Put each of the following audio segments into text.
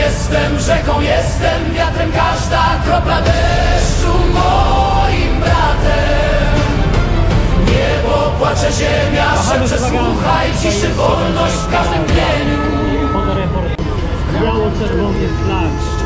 jestem, rzeką jestem, wiatrem każda kropla deszczu moim bratem. Niebo płacze ziemia, szepcze słuchaj ciszy, wolność w każdym dniu. Biało-czerwony znak.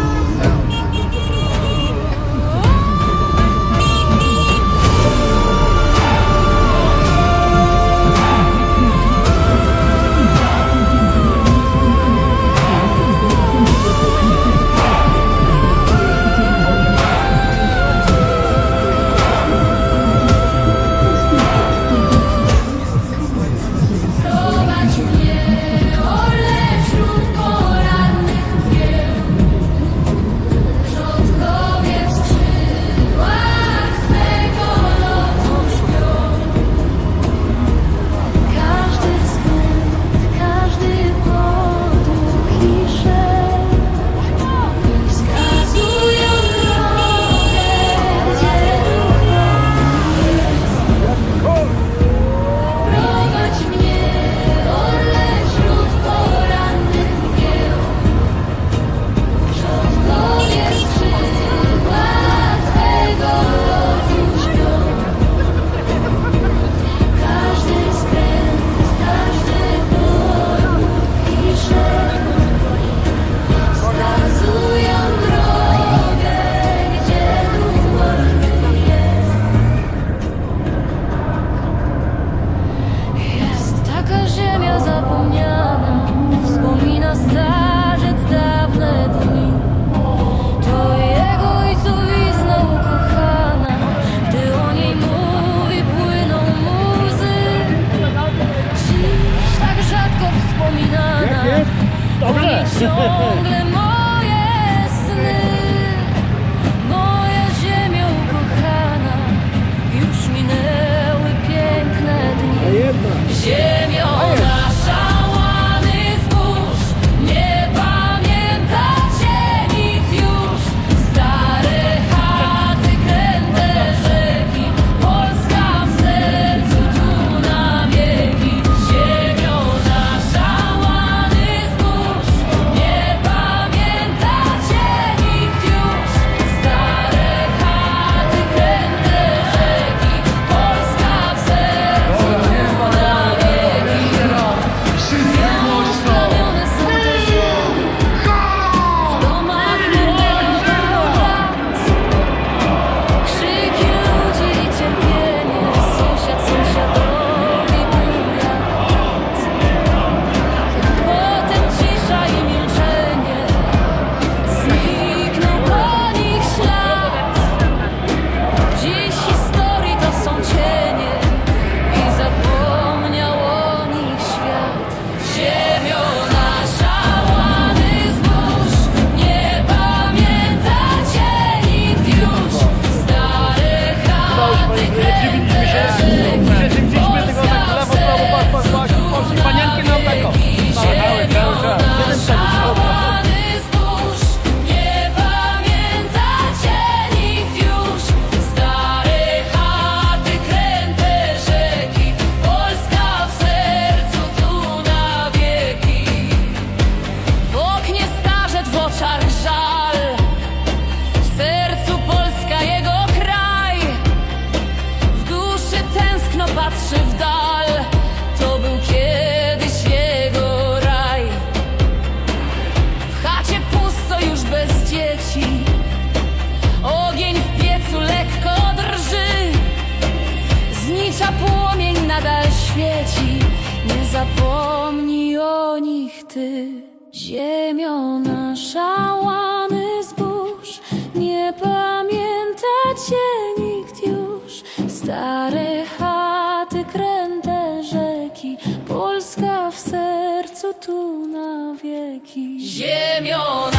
Dios.